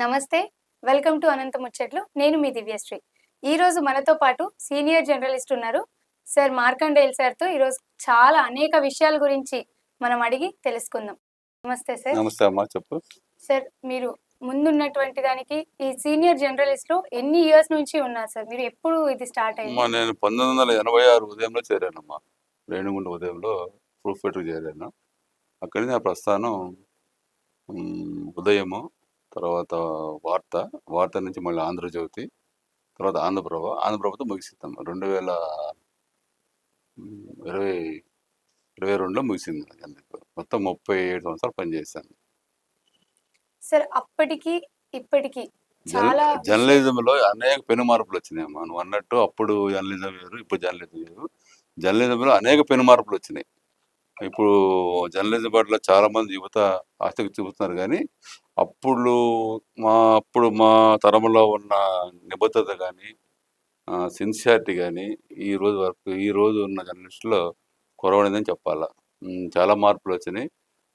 నమస్తే welcome to అనంత ముచ్చట్లు. నేను మీ దివ్యశ్రీ. ఈ రోజు మనతో పాటు సీనియర్ జర్నలిస్ట్ ఉన్నారు సార్ మార్కండేల్ సార్తో ఈరోజు చాలా అనేక విషయాల గురించి మనం అడిగి తెలుసుకుందాం. నమస్తే సార్. నమస్తే అమ్మా చెప్పు. సార్ మీరు ముందున్నటువంటి దానికి ఈ సీనియర్ జర్నలిస్ట్లో ఎన్ని ఇయర్స్ నుంచి ఉన్నారు సార్? మీరు ఎప్పుడు ఇది స్టార్ట్ అమ్మా అయింది నేను పంతొమ్మిది వందల ఎనభై ఆరు ఉదయంలో చేరానమ్మా. రేణుగుంట ఉదయంలో ప్రూఫ్ పెట్టుకు చేరాను. అక్కడి నా ప్రస్థానం ఉదయము తర్వాత వార్త వార్త నుంచి మళ్ళీ ఆంధ్రజ్యోతి తర్వాత ఆంధ్రప్రభ. ఆంధ్రప్రభతో ముగిస్తాం రెండు వేల ఇరవై ఇరవై రెండులో ముగిసింది అందుకు మొత్తం ముప్పై ఏడు సంవత్సరాలు పనిచేశాను సార్ అప్పటికి ఇప్పటికి చాలా జర్నలిజంలో అనేక పెను మార్పులు వచ్చినాయి మనం అన్నట్టు అప్పుడు జర్నలిజం వేరు ఇప్పుడు జర్నలిజం వేరు. జర్నలిజంలో అనేక పెను మార్పులు వచ్చినాయి. ఇప్పుడు జర్నలిజం పట్ల చాలామంది యువత ఆసక్తి చూపుతున్నారు కానీ అప్పుడు మా అప్పుడు మా తరంలో ఉన్న నిబద్ధత కానీ సిన్సియారిటీ కానీ ఈ రోజు వరకు ఈ రోజు ఉన్న జర్నలిస్టులో కొరవడిందని చెప్పాలా. చాలా మార్పులు వచ్చినాయి.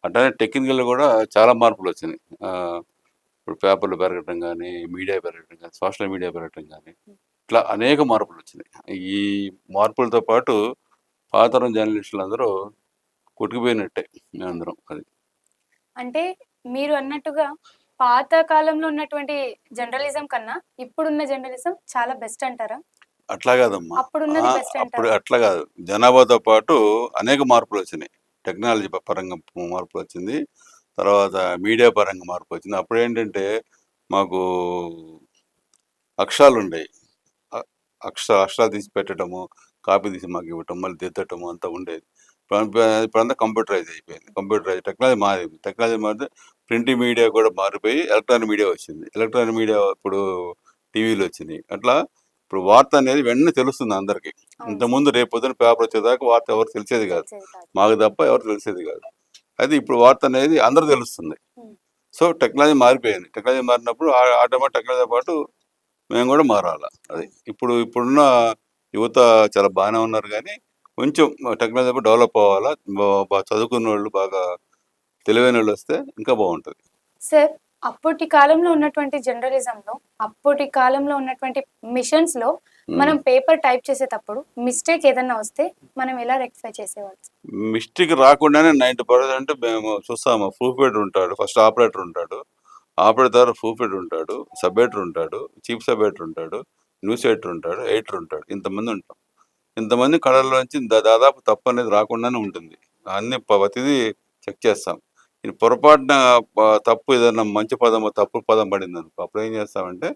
అంటే టెక్నికల్ కూడా చాలా మార్పులు వచ్చినాయి. ఇప్పుడు పేపర్లు పెరగటం కానీ మీడియా పెరగటం కానీ సోషల్ మీడియా పెరగటం కానీ ఇట్లా అనేక మార్పులు వచ్చినాయి. ఈ మార్పులతో పాటు పాతరం జర్నలిస్టులు అందరూ కొట్టుకుపోయినట్టే మేమందరం అది. అంటే మీరు అన్నట్టుగా పాత కాలంలో ఉన్నటువంటి జర్నలిజం కన్నా ఇప్పుడున్న జర్నలిజం చాలా బెస్ట్ అంటారా? అట్లా కాదమ్మా. అప్పుడు అట్లా కాదు. జనాభాతో పాటు అనేక మార్పులు వచ్చినాయి. టెక్నాలజీ పరంగా మార్పు వచ్చింది. తర్వాత మీడియా పరంగా మార్పు వచ్చింది. అప్పుడు ఏంటంటే మాకు అక్షరాలు ఉండేవి. అక్ష అక్షరాలు తీసి పెట్టడము కాపీ తీసి మాకు ఇవ్వటం మళ్ళీ దిద్దటము అంతా ఉండేది. ఇప్పుడంతా కంప్యూటరైజ్ అయిపోయింది. కంప్యూటరైజ్ టెక్నాలజీ మారింది టెక్నాలజీ మారితే ప్రింట్ మీడియా కూడా మారిపోయి ఎలక్ట్రానిక్ మీడియా వచ్చింది. ఎలక్ట్రానిక్ మీడియా ఇప్పుడు టీవీలు వచ్చినాయి. అట్లా ఇప్పుడు వార్త అనేది వెంటనే తెలుస్తుంది అందరికీ. ఇంతకుముందు రేపు పొద్దున పేపర్ వచ్చేదాకా వార్త ఎవరు తెలిసేది కాదు. మాకు తప్ప ఎవరు తెలిసేది కాదు. అయితే ఇప్పుడు వార్త అనేది అందరూ తెలుస్తుంది. సో టెక్నాలజీ మారిపోయింది. టెక్నాలజీ మారినప్పుడు ఆటోమేటిక్ టెక్నాలజీ పాటు మేము కూడా మారాలి. అది ఇప్పుడు ఇప్పుడున్న యువత చాలా బాగానే ఉన్నారు కానీ కొంచెం టెక్నాలజీ డెవలప్ అవ్వాలా? చదువుకున్న వాళ్ళు బాగా తెలివైన వాళ్ళు వస్తే ఇంకా బాగుంటుంది. సార్ అప్పటి కాలంలో ఉన్నటువంటి జర్నలిజం లో అప్పటి కాలంలో ఉన్నటువంటి మిషన్స్లో మనం పేపర్ టైప్ చేసేటప్పుడు మిస్టేక్ ఏదన్నా వస్తే మనం ఎలా రెక్టిఫై చేసేవాళ్ళం? మిస్టేక్ రాకుండానే నైంటీ పర్సెంట్ మేము చూస్తాము. ప్రూఫ్ ఎడిటర్ ఉంటాడు ఫస్ట్ ఆపరేటర్ ఉంటాడు. ఆపరేటర్ ప్రూఫ్ ఎడిటర్ ఉంటాడు సబ్ ఎడిటర్ ఉంటాడు చీఫ్ సబ్ ఎడిటర్ ఉంటాడు న్యూస్ ఎడిటర్ ఉంటాడు ఎడిటర్ ఉంటాడు. ఇంతమంది ఉంటాం. ఇంతమంది కళల్లోంచి దాదాపు తప్పు అనేది రాకుండానే ఉంటుంది. అన్ని ప్రతిదీ చెక్ చేస్తాం. ఇది పొరపాటున తప్పు ఏదైనా మంచి పదం తప్పు పదం పడింది అనుకో అప్పుడు ఏం చేస్తామంటే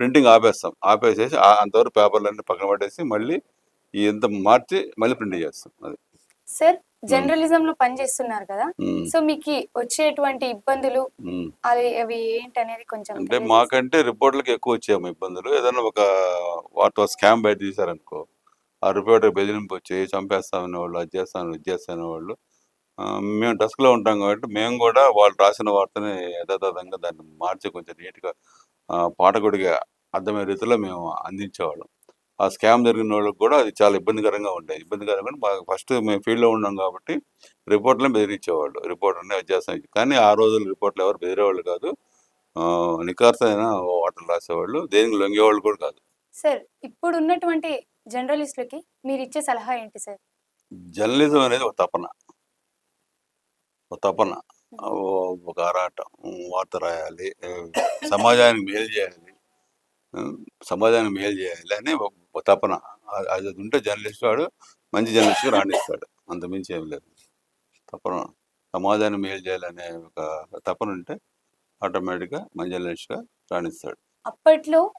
ప్రింటింగ్ ఆపేస్తాం. ఆపేసేసి అంతవరకు పేపర్లన్నీ పక్కన పట్టేసి మళ్ళీ ఎంత మార్చి మళ్ళీ ప్రింట్ చేస్తాం. అది. సార్ జర్నలిజం లో పనిచేస్తున్నారు కదా? సో మీకు వచ్చేటువంటి ఇబ్బందులు. అవి ఏంటి అనేది కొంచెం అంటే? మాకంటే రిపోర్ట్లకు ఎక్కువ వచ్చాము ఇబ్బందులు. ఏదైనా ఒక వాటితో స్కామ్ బయట తీశారనుకో ఆ రిపోర్టర్ బెదిరింపు వచ్చి చంపేస్తామనే వాళ్ళు అది చేస్తాను ఇది చేస్తాను వాళ్ళు మేము డస్క్లో ఉంటాం కాబట్టి మేము కూడా వాళ్ళు రాసిన వార్తని యథాతథంగా దాన్ని మార్చి కొంచెం నీట్గా పాఠకుడిగా అర్థమయ్యే రీతిలో మేము అందించేవాళ్ళం. ఆ స్కామ్ జరిగిన వాళ్ళకి కూడా అది చాలా ఇబ్బందికరంగా ఉండేది. ఇబ్బందికరంగా మాకు ఫస్ట్ మేము ఫీల్డ్లో ఉన్నాం కాబట్టి రిపోర్ట్లను బెదిరించేవాళ్ళు. రిపోర్టర్ని అది కానీ ఆ రోజులు రిపోర్ట్లు ఎవరు బెదిరేవాళ్ళు కాదు. ఆ, నిఖార్సైన వార్తలు రాసేవాళ్ళు. దేనికి లొంగేవాళ్ళు కూడా కాదు. సార్ ఇప్పుడు ఉన్నటువంటి జర్నలిస్టులకి మీరు ఇచ్చే సలహా ఏంటి సార్? జర్నలిజం అనేది ఒక తపన. ఒక తపన. ఒక ఆరాటం. వార్త రాయాలి సమాజానికి మేలు చేయాలి సమాజానికి మేలు చేయాలి అని ఒక తపన. అది- ఉంటే జర్నలిస్ట్ వాడు మంచి జర్నలిస్ట్గా రాణిస్తాడు. అంత మించి ఏం లేదు. తపన. సమాజానికి మేలు చేయాలనే ఒక తపన ఉంటే ఆటోమేటిక్గా మంచి జర్నలిస్ట్గా రాణిస్తాడు. అప్పట్లో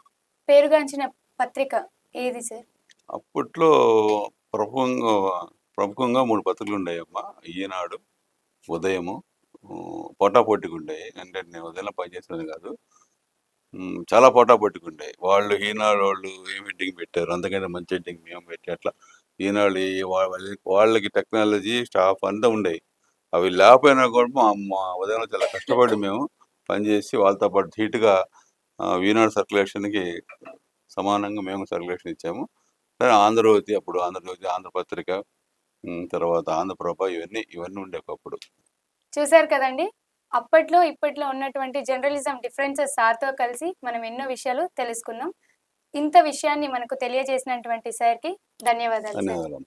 పేరుగాంచిన పత్రిక ఏది సార్? అప్పట్లో ప్రముఖంగా ప్రముఖంగా మూడు పత్రికలు ఉండేవమ్మా ఈనాడు ఉదయము పోటాపోటీకి పోటాపోటీగా ఉండేవి అంటే నేను ఉదయం పనిచేసేది కాదు. చాలా పోటాపోటీకి ఉండేవి వాళ్ళు ఈనాడు వాళ్ళు ఏం ఎడ్డింగ్ పెట్టారు? అందుకని మంచి ఎడ్డింగ్ మేము పెట్టి. అట్లా ఈనాడు వాళ్ళకి టెక్నాలజీ స్టాఫ్ అంతా ఉండేవి అవి లేకపోయినా కూడా మా ఉదయం చాలా కష్టపడి మేము పనిచేసి వాళ్ళతో పాటు ధీటుగా ఈనాడు సర్క్యులేషన్కి సమానంగా మేము సర్క్యులేషన్ ఇచ్చాము. ఆంధ్రజ్యోతి అప్పుడు ఆంధ్రజ్యోతి ఆంధ్రపత్రిక తర్వాత ఆంధ్రప్రభ ఇవన్నీ ఇవన్నీ ఉండే ఒకప్పుడు చూశారు కదండి? అప్పట్లో ఇప్పట్లో ఉన్నటువంటి జర్నలిజం డిఫరెన్సెస్ సార్తో కలిసి మనం ఎన్నో విషయాలు తెలుసుకున్నాం. ఇంత విషయాన్ని మనకు తెలియజేసినటువంటి సార్కి ధన్యవాదాలు సార్. ధన్యవాదాలు.